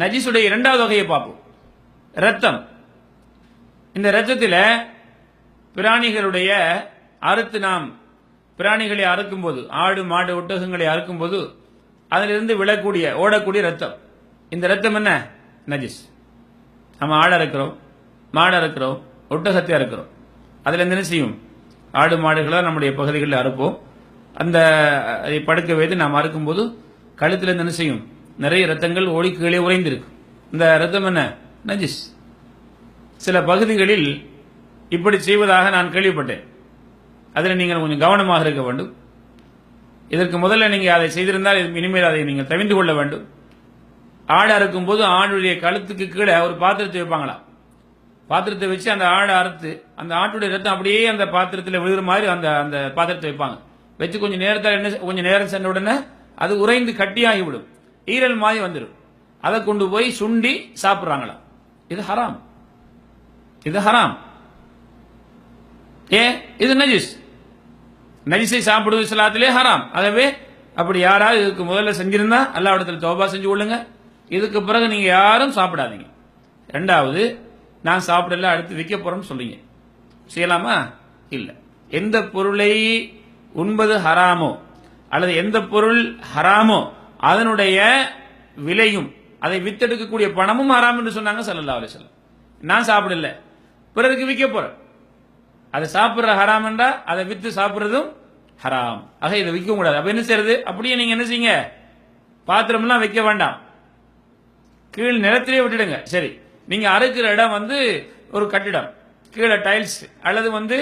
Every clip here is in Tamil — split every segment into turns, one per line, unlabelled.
நஜீஸுடைய இரண்டாவது வகையை பார்ப்போம். ரத்தம் இந்த ரத்தத்தில் பிராணிகளுடைய அறுத்து நாம் பிராணிகளை அறுக்கும் போது ஆடு மாடு ஒட்டகங்களை அறுக்கும் போது அதிலிருந்து விழக்கூடிய ஓடக்கூடிய ரத்தம் இந்த ரத்தம் என்ன? நஜிஸ். நம்ம ஆடை அறுக்கிறோம் மாடை அறுக்கிறோம் ஒட்டகத்தை அறுக்கிறோம். அதில் என்ன செய்யும்? ஆடு மாடுகளை நம்முடைய பகுதிகளில் அறுப்போம். அந்த அதை படுக்க வைத்து நாம் அறுக்கும்போது கழுத்தில் இருந்து என்ன செய்யும்? நிறைய ரத்தங்கள் ஓடி கீழே உறைந்திருக்கு. இந்த ரத்தம் என்ன? நஜிஸ். சில பகுதிகளில் இப்படி செய்வதாக நான் கேள்விப்பட்டேன். அதில் நீங்கள் கொஞ்சம் கவனமாக இருக்க வேண்டும். இதற்கு முதல்ல நீங்கள் அதை செய்திருந்தால் இனிமேல் அதை நீங்கள் தவிந்து கொள்ள வேண்டும். ஆடு அறுக்கும் போது ஆணுடைய கழுத்துக்கு கீழே ஒரு பாத்திரத்தை வைப்பாங்களாம் பாத்திரத்தை வச்சு அந்த ஆடை அறுத்து அந்த ஆட்டுடைய ரத்தம் அப்படியே அந்த பாத்திரத்தில் விழுகிற மாதிரி அந்த அந்த பாத்திரத்தை வைப்பாங்க. வச்சு கொஞ்சம் நேரத்தில் என்ன கொஞ்சம் நேரம் சென்ற உடனே அது உறைந்து கட்டியாகிவிடும். ஈரல் மாதிரி வந்துடும் அதை கொண்டு போய் சுண்டி சாப்பிட்றாங்களா இது ஹராம். இது ஹராம். ஏ இது நஜிஸ். நஜிஸை சாப்பிடுவது இஸ்லாத்திலே ஹராம். ஆகவே அப்படி யாராவது இதுக்கு முதல்ல செஞ்சிருந்தா அல்லாவிடத்தில் தோபா செஞ்சு கொள்ளுங்க. இதுக்கு பிறகு நீங்க யாரும் சாப்பிடாதீங்க. ரெண்டாவது நான் சாப்பிடல அடுத்து விற்க போறேன்னு சொல்றீங்க. செய்யலாமா? இல்லை. எந்த பொருளை உண்பது ஹராமோ அல்லது எந்த பொருள் ஹராமோ அதனுடைய விலையும் அதை வித்தெடுக்கக்கூடிய பணமும் ஹராம் என்று சொன்னாங்க ஸல்லல்லாஹு அலைஹி வஸல்லம். நான் சாப்பிடல. பிறருக்கு விற்க போறேன். அதை சாப்பிடுற ஹராம் என்றா அதை வித்து சாப்பிடுறதும் ஹராம். ஆக இதை விற்க கூடாது. அப்ப என்ன செய்யறது? அப்படியே நீங்க என்ன செய்யுங்க? பாத்திரம்லாம் வைக்க வேண்டாம். கீழ் நிலத்திலே விட்டுடுங்க. சரி. நீங்க அறுக்கிற இடம் வந்து ஒரு கட்டிடம். கீழே டைல்ஸ் அல்லது வந்து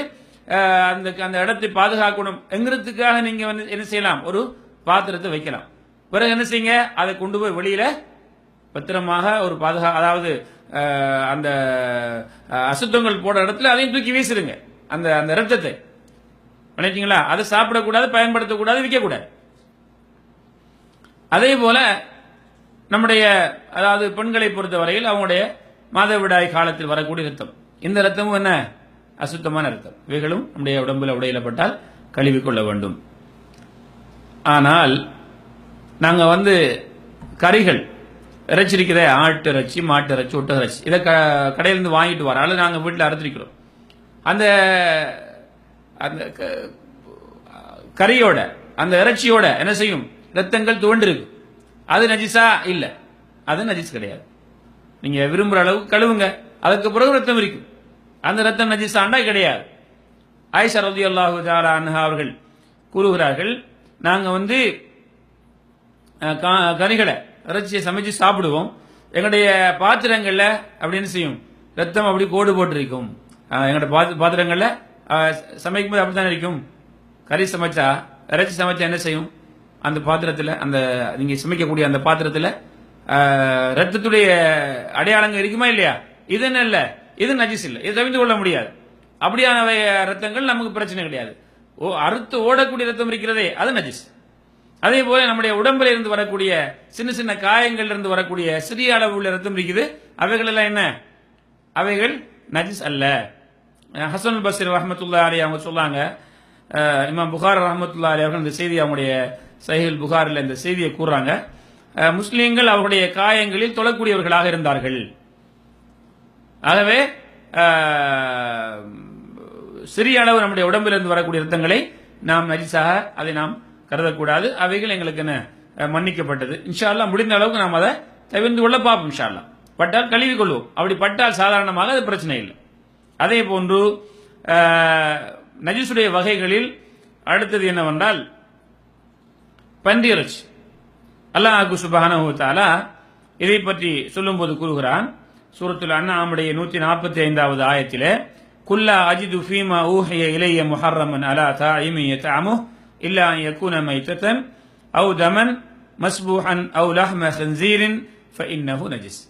அந்த அந்த இடத்தை பாதுகாக்கணும். எங்கிறதுக்காக நீங்க வந்து என்ன செய்யலாம்? ஒரு பாத்திரத்தை வைக்கலாம். பிறகு என்ன செய்யுங்க? அதை கொண்டு போய் வெளியில பத்திரமாக ஒரு பாதுகா அதாவது அந்த அசுத்தங்கள் போடுற இடத்துல அதையும் தூக்கி வீசிடுங்க. அந்த அந்த ரத்தத்தை. நினைச்சிங்களா அதை சாப்பிடக்கூடாது பயன்படுத்தக்கூடாது விற்கக்கூடாது. அதே போல நம்முடைய அதாவது பெண்களை பொறுத்தவரையில் அவங்களுடைய மாதவிடாய் காலத்தில் வரக்கூடிய ரத்தம். இந்த ரத்தமும் என்ன? அசுத்தமான ரத்தம். இவைகளும் நம்முடைய உடம்புல உடையிலப்பட்டால் கழுவிக்கொள்ள வேண்டும். ஆனால் நாங்கள் வந்து கறிகள் இறைச்சி இருக்கிற ஆட்டு இறைச்சி மாட்டு இறைச்சி ஒட்டு இறைச்சி. இதை க கடையிலேருந்து வாங்கிட்டு வர அல்லது நாங்கள் வீட்டில் அறுத்திருக்கிறோம் அந்த அந்த க- கறியோட அந்த இறைச்சியோட என்ன செய்யும்? ரத்தங்கள் துவண்டிருக்கு. அது நஜிஸா இல்லை. அது நஜிஸ் கிடையாது. நீங்கள் விரும்புகிற அளவுக்கு கழுவுங்க. அதுக்கு பிறகு ரத்தம் இருக்கும். அந்த ரத்தம் நஜிஸாண்டா கிடையாது. ஆயிஷா ரலியல்லாஹு அல்லாஹு அன்ஹா அவர்கள் கூறுகிறார்கள் நாங்கள் வந்து கனிகளை கா- கறிகளை இறைச்சியை சமைச்சு சாப்பிடுவோம். எங்களுடைய பாத்திரங்கள்ல அப்படின்னு செய்யும். ரத்தம் அப்படி கோடு போட்டிருக்கும். எங்களோட எங்களுடைய பாத்து- பாத்திரங்கள்ல சமைக்கும் போது அப்படித்தானே இருக்கும். கறி சமைச்சா இறைச்சி சமைச்சா என்ன செய்யும்? அந்த பாத்திரத்துல அந்த நீங்க சமைக்கக்கூடிய அந்த பாத்திரத்துல ரத்தத்துடைய அடையாளங்கள் இருக்குமா இல்லையா? இது என்ன இல்லை? இது நஜிஸ் இல்லை. இது தவிர்த்து கொள்ள முடியாது. அப்படியான ரத்தங்கள் நமக்கு பிரச்சனை கிடையாது. ஓ அறுத்து ஓடக்கூடிய ரத்தம் இருக்கிறதே அது நஜிஸ். அதே போல நம்முடைய உடம்புல இருந்து வரக்கூடிய சின்ன சின்ன காயங்கள்ல இருந்து வரக்கூடிய சிறிய அளவு உள்ள ரத்தம் இருக்குது அவைகள் எல்லாம் என்ன? அவைகள் நஜிஸ் அல்ல. ஹசன் பசீர் ரஹமத்துல்லா அலி அவங்க சொல்லாங்க இமாம் புகார் ரஹமத்துல்லா அலி அவர்கள் இந்த செய்தி அவங்களுடைய சஹில் புகாரில் இந்த செய்தியை கூறுறாங்க. முஸ்லீம்கள் அவருடைய காயங்களில் தொழக்கூடியவர்களாக இருந்தார்கள். ஆகவே சிறிய அளவு நம்முடைய உடம்பிலிருந்து வரக்கூடிய ரத்தங்களை நாம் நரிசாக அதை நாம் கருதக்கூடாது. அவைகள் எங்களுக்கு என்ன மன்னிக்கப்பட்டது. இன்ஷா அல்லாஹ் முடிந்த அளவுக்கு நாம் அதை தவிர்ந்து கொள்ள பார்ப்போம் இன்ஷால்லா பட்டால் கழுவி கொள்வோம். அப்படி பட்டால் சாதாரணமாக அது பிரச்சனை இல்லை. அதே போன்று நஜிசுடைய வகைகளில் அடுத்தது என்னவென்றால் பன்றி அல்லாஹு சுபஹானஹு இதை பற்றி சொல்லும்போது கூறுகிறான் சூரத்துல் அண்ணாமுடைய நூற்றி நாற்பத்தி ஐந்தாவது ஆயத்திலே குல்லா அஜிது ஃபீமா ஊஹைய இளைய முஹர்ரமன் அலா தாயிமி தாமு إلا أن يكون ميتة அவு தமன் மஸ்பூஹன் அவு லஹ்ம ஹன்சீரின் ஃபஇன்னஹு நஜிஸ்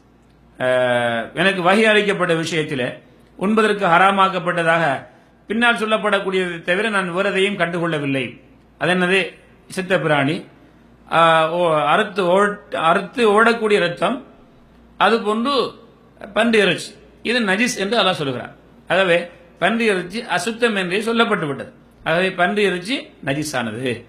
எனக்கு வகை அளிக்கப்பட்ட விஷயத்தில் உண்பதற்கு ஹராமாக்கப்பட்டதாக பின்னால் சொல்லப்படக்கூடியதை தவிர நான் வேறதையும் கண்டுகொள்ளவில்லை. அது என்னது? சித்த பிராணி. ஓ- அறுத்து ஓட்- அறுத்து ஓடக்கூடிய ரத்தம் அது போன்று பன்றி இறைச்சி. இது நஜிஸ் என்று அல்லாஹ் சொல்கிறார் ஆகவே பன்றி இறைச்சி அசுத்தம் என்றே சொல்லப்பட்டு விட்டது ஆகவே பன்றி இறைச்சி நஜிஸானது.